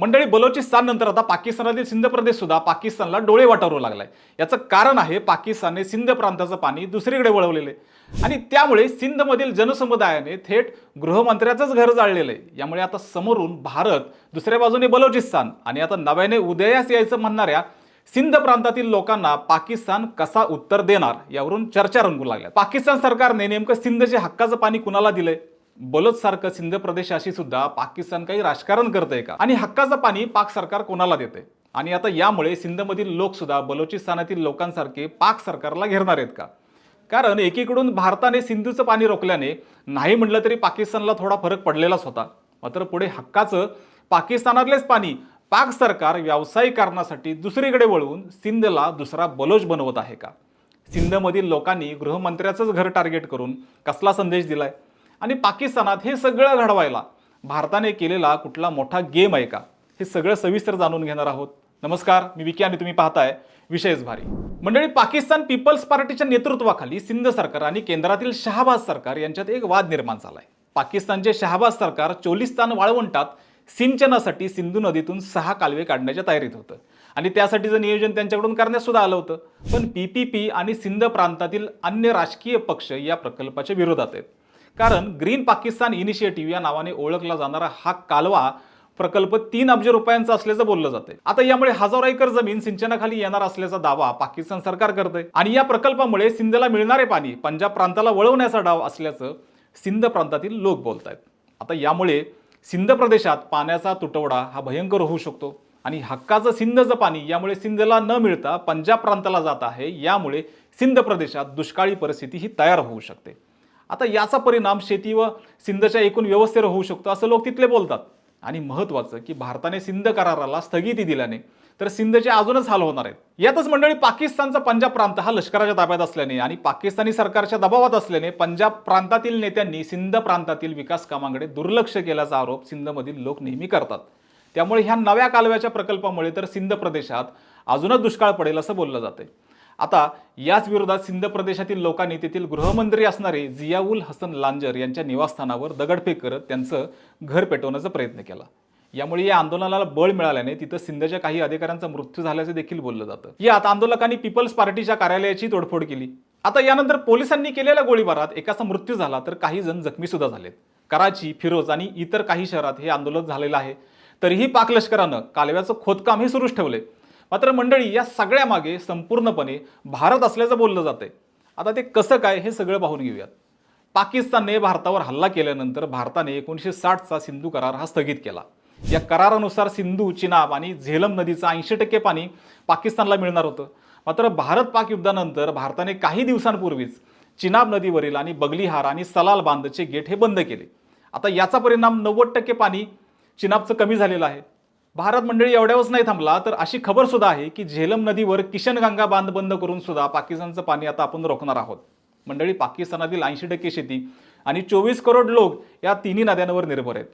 मंडळी बलोचिस्तान नंतर आता पाकिस्तानातील सिंध प्रदेश सुद्धा पाकिस्तानला डोळे वाटारू लागलाय. याचं कारण आहे पाकिस्तानने सिंध प्रांताचं पाणी दुसरीकडे वळवलेलं आहे. आणि त्यामुळे सिंधमधील जनसमुदायाने थेट गृहमंत्र्याचंच घर जाळलेलं आहे. यामुळे आता समोरून भारत दुसऱ्या बाजूने बलोचिस्तान आणि आता नव्याने उदयास यायचं म्हणणाऱ्या सिंध प्रांतातील लोकांना पाकिस्तान कसा उत्तर देणार यावरून चर्चा रंगू लागल्या. पाकिस्तान सरकारने नेमकं सिंधचे हक्काचं पाणी कुणाला दिलंय? बलोच सारखं सिंध प्रदेशाशी सुद्धा पाकिस्तान काही राजकारण करतंय का? आणि हक्काचं पाणी पाक सरकार कोणाला देते आणि आता यामुळे सिंधमधील लोक सुद्धा बलोचिस्तानातील लोकांसारखे पाक सरकारला घेरणार आहेत का? कारण एकीकडून भारताने सिंधूचं पाणी रोखल्याने नाही म्हटलं तरी पाकिस्तानला थोडा फरक पडलेलाच होता. मात्र पुढे हक्काचं पाकिस्तानातलेच पाणी पाक सरकार व्यावसायिक कारणासाठी दुसरीकडे वळवून सिंधला दुसरा बलोच बनवत आहे का? सिंधमधील लोकांनी गृहमंत्र्याचंच घर टार्गेट करून कसला संदेश दिलाय? आणि पाकिस्तानात हे सगळं घडवायला भारताने केलेला कुठला मोठा गेम आहे का? हे सगळं सविस्तर जाणून घेणार आहोत. नमस्कार मी विकी आणि तुम्ही पाहताय विशेष भारी. मंडळी पाकिस्तान पीपल्स पार्टीच्या नेतृत्वाखाली सिंध सरकार आणि केंद्रातील शहाबाज सरकार यांच्यात एक वाद निर्माण झाला आहे पाकिस्तानचे शहाबाज सरकार चोलिस्तान वाळवंटात सिंचनासाठी सिंधू नदीतून सहा कालवे काढण्याच्या तयारीत होतं. आणि त्यासाठीचं नियोजन त्यांच्याकडून करण्यात सुद्धा आलं होतं. पण पीपीपी आणि सिंध प्रांतातील अन्य राजकीय पक्ष या प्रकल्पाच्या विरोधात आहेत. कारण ग्रीन पाकिस्तान इनिशिएटिव्ह या नावाने ओळखला जाणारा हा कालवा प्रकल्प तीन अब्ज रुपयांचा असल्याचं बोललं जाते आता यामुळे हजारो एकर जमीन सिंचनाखाली येणार असल्याचा दावा पाकिस्तान सरकार करते आणि या प्रकल्पामुळे सिंधला मिळणारे पाणी पंजाब प्रांताला वळवण्याचा डाव असल्याचं सिंध प्रांतातील लोक बोलत आहेत आता यामुळे सिंध प्रदेशात पाण्याचा तुटवडा हा भयंकर होऊ शकतो. आणि हक्काचं सिंधचं पाणी यामुळे सिंधला न मिळता पंजाब प्रांताला जात आहे. यामुळे सिंध प्रदेशात दुष्काळी परिस्थिती ही तयार होऊ शकते. आता याचा परिणाम शेती व सिंधच्या एकूण व्यवस्थेवर होऊ शकतो असं लोक तिथले बोलतात. आणि महत्त्वाचं की भारताने सिंध कराराला स्थगिती दिल्याने तर सिंधचे अजूनच हाल होणार आहेत. यातच मंडळी पाकिस्तानचा पंजाब प्रांत हा लष्कराच्या ताब्यात असल्याने आणि पाकिस्तानी सरकारच्या दबावात असल्याने पंजाब प्रांतातील नेत्यांनी सिंध प्रांतातील विकास कामांकडे दुर्लक्ष केल्याचा आरोप सिंधमधील लोक नेहमी करतात. त्यामुळे ह्या नव्या कालव्याच्या प्रकल्पामुळे तर सिंध प्रदेशात अजूनच दुष्काळ पडेल असं बोललं जाते आता याच विरोधात सिंध प्रदेशातील लोकांनी तेथील गृहमंत्री असणारे जियाउल हसन लांजर यांच्या निवासस्थानावर दगडफेक करत त्यांचं घर पेटवण्याचा प्रयत्न केला. यामुळे या आंदोलनाला बळ मिळाल्याने तिथं सिंधच्या काही अधिकाऱ्यांचा मृत्यू झाल्याचं देखील बोललं जातं. यात आंदोलकांनी पीपल्स पार्टीच्या कार्यालयाची तोडफोड केली. आता यानंतर पोलिसांनी केलेल्या गोळीबारात एकाचा मृत्यू झाला तर काही जण जखमी सुद्धा झालेत. कराची फिरोज आणि इतर काही शहरात हे आंदोलन झालेलं आहे. तरीही पाक लष्करानं कालव्याचं खोदकामही सुरूच ठेवले मात्र मंडळी या सगळ्यामागे संपूर्णपणे भारत असल्याचं बोललं जातंय. आता ते कसं काय हे सगळं पाहून घेऊयात. पाकिस्तानने भारतावर हल्ला केल्यानंतर भारताने एकोणीसशे साठचा सिंधू करार हा स्थगित केला. या करारानुसार सिंधू चिनाब आणि झेलम नदीचं ऐंशी टक्के पाणी पाकिस्तानला मिळणार होतं. मात्र भारत पाक युद्धानंतर भारताने काही दिवसांपूर्वीच चिनाब नदीवरील आणि बगलीहार आणि सलाल बांधचे गेट हे बंद केले. आता याचा परिणाम नव्वद टक्के पाणी चिनाबचं कमी झालेलं आहे. भारत मंडळी एवढ्यावरच नाही थांबला तर अशी खबर सुद्धा आहे की झेलम नदीवर किशनगंगा बांध बंद करून सुद्धा पाकिस्तानचं पाणी आता आपण रोखणार आहोत. मंडळी पाकिस्तानातील ऐंशी टक्के शेती आणि चोवीस करोड लोक या तिन्ही नद्यांवर निर्भर आहेत.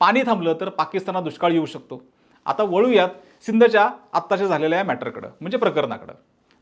पाणी थांबलं तर पाकिस्तानात दुष्काळ येऊ शकतो. आता वळूयात सिंधच्या आत्ताच्या झालेल्या या मॅटरकडं म्हणजे प्रकरणाकडं.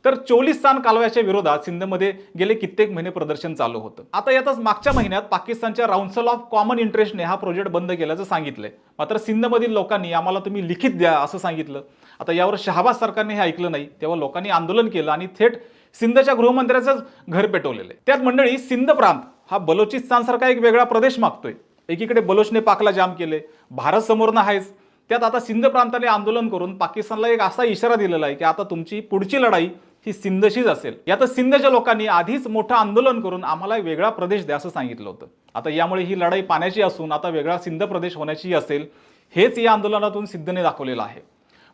तर चोलिस्तान कालव्याच्या विरोधात सिंधमध्ये गेले कित्येक महिने प्रदर्शन चालू होतं. आता यातच मागच्या महिन्यात पाकिस्तानच्या राऊन्सल ऑफ कॉमन इंटरेस्टने हा प्रोजेक्ट बंद केल्याचं सांगितलंय. मात्र सिंधमधील लोकांनी आम्हाला तुम्ही लिखित द्या असं सांगितलं. आता यावर शहाबाज सरकारने हे ऐकलं नाही तेव्हा लोकांनी आंदोलन केलं आणि थेट सिंधच्या गृहमंत्र्याचंच घर पेटवलेलं आहे. त्यात मंडळी सिंध प्रांत हा बलोचिस्तानसारखा एक वेगळा प्रदेश मागतोय. एकीकडे बलोचने पाकला जाम केले भारत समोरनं आहेच. त्यात आता सिंध प्रांताने आंदोलन करून पाकिस्तानला एक असा इशारा दिलेला आहे की आता तुमची पुढची लढाई ही सिंधशीच असेल. यात सिंधच्या लोकांनी आधीच मोठं आंदोलन करून आम्हाला वेगळा प्रदेश द्या असं सांगितलं होतं. आता यामुळे ही लढाई पाण्याची असून आता वेगळा सिंध प्रदेश होण्याची असेल हेच या आंदोलनातून सिद्धने दाखवलेलं आहे.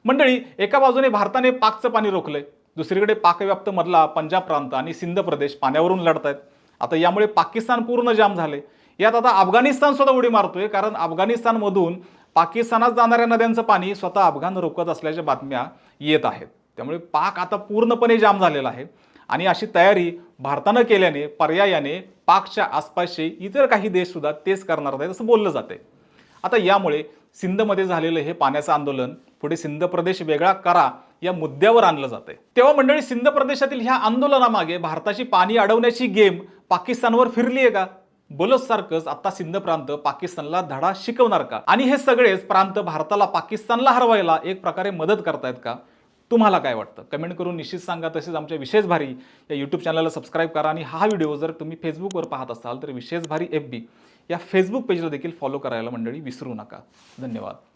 मंडळी एका बाजूने भारताने पाकचं पाणी रोखलंय दुसरीकडे पाकव्याप्त मधला पंजाब प्रांत आणि सिंध प्रदेश पाण्यावरून लढतायत. आता यामुळे पाकिस्तान पूर्ण जाम झाले यात आता अफगाणिस्तान सुद्धा उडी मारतोय कारण अफगाणिस्तानमधून पाकिस्तानात जाणाऱ्या नद्यांचं पाणी स्वतः अफगाण रोखत असल्याच्या बातम्या येत आहेत. त्यामुळे पाक आता पूर्णपणे जाम झालेला आहे. आणि अशी तयारी भारतानं केल्याने पर्यायाने पाकच्या आसपासचे इतर काही देश सुद्धा तेच करणार आहेत असं बोललं जाते आता यामुळे सिंधमध्ये झालेलं हे पाण्याचं आंदोलन पुढे सिंध प्रदेश वेगळा करा या मुद्द्यावर आणलं जाते तेव्हा मंडळी सिंध प्रदेशातील ह्या आंदोलनामागे भारताची पाणी अडवण्याची गेम पाकिस्तानवर फिरली आहे का बलोचसारखंच आता सिंध प्रांत पाकिस्तानला धडा शिकवणार का? आणि हे सगळेच प्रांत भारताला पाकिस्तानला हरवायला एक प्रकारे मदत करतायत का? तुम्हाला काय वाटतं? कमेंट करून निश्चित सांगा. तसेच आमच्या विशेष भारी या यूट्यूब चॅनलला सबस्क्राईब करा आणि हा व्हिडिओ जर तुम्ही फेसबुकवर पाहत असाल तर विशेष भारी एफ बी या फेसबुक पेजला देखील फॉलो करायला मंडळी विसरू नका. धन्यवाद.